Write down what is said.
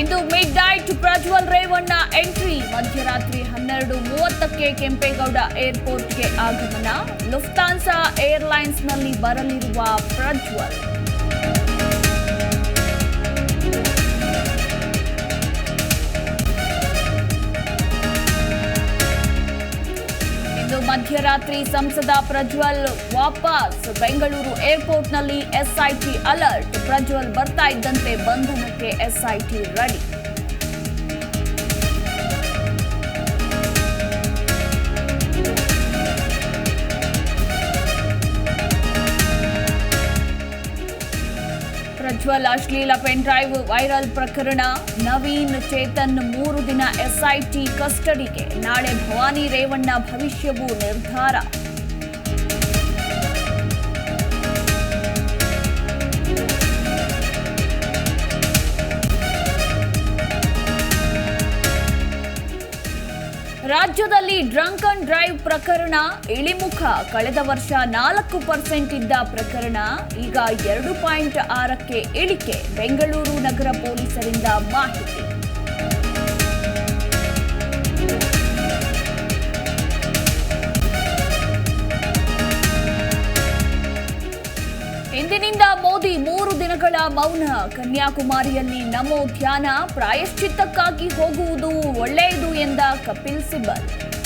ಇಂದು midnight Prajwal Revanna entry. ಮಧ್ಯರಾತ್ರಿ ಹನ್ನೆರಡು ಮೂವತ್ತಕ್ಕೆ ಕೆಂಪೇಗೌಡ ಏರ್ಪೋರ್ಟ್ಗೆ ಆಗಮನ. ಲುಫ್ತಾನ್ಸಾ ಏರ್ಲೈನ್ಸ್ನಲ್ಲಿ ಬರಲಿರುವ ಪ್ರಜ್ವಲ್. ಮಧ್ಯರಾತ್ರಿ ಸಂಸದ ಪ್ರಜ್ವಲ್ ವಾಪಸ್. ಬೆಂಗಳೂರು ಏರ್ಪೋರ್ಟ್ನಲ್ಲಿ ಎಸ್ಐಟಿ ಅಲರ್ಟ್. ಪ್ರಜ್ವಲ್ ಬರ್ತಾ ಇದ್ದಂತೆ ಬಂಧನಕ್ಕೆ ಎಸ್ಐಟಿ ರೆಡಿ. ಪ್ರಜ್ವಲ್ ಅಶ್ಲೀಲ ಪೆನ್ ಡ್ರೈವ್ ವೈರಲ್ ಪ್ರಕರಣ. ನವೀನ್ ಚೇತನ್ ಮೂರು ದಿನ ಎಸ್ಐಟಿ ಕಸ್ಟಡಿಗೆ. ನಾಳೆ ಭವಾನಿ ರೇವಣ್ಣ ಭವಿಷ್ಯವು ನಿರ್ಧಾರ. ರಾಜ್ಯದಲ್ಲಿ ಡ್ರಂಕ್ ಅಂಡ್ ಡ್ರೈವ್ ಪ್ರಕರಣ ಇಳಿಮುಖ. ಕಳೆದ ವರ್ಷ ನಾಲ್ಕು ಪರ್ಸೆಂಟ್ ಇದ್ದ ಪ್ರಕರಣ ಈಗ ಎರಡು ಪಾಯಿಂಟ್ ಆರಕ್ಕೆ ಇಳಿಕೆ. ಬೆಂಗಳೂರು ನಗರ ಪೊಲೀಸರಿಂದ ಮಾಹಿತಿ. ಇಂದಿನಿಂದ ಮೋದಿ ಮೂರು ದಿನಗಳ ಮೌನ. ಕನ್ಯಾಕುಮಾರಿಯಲ್ಲಿ ನಮೋ ಧ್ಯಾನ. ಪ್ರಾಯಶ್ಚಿತ್ತಕ್ಕಾಗಿ ಹೋಗುವುದು ಒಳ್ಳೆಯದು ಎಂದ ಕಪಿಲ್ ಸಿಬಲ್.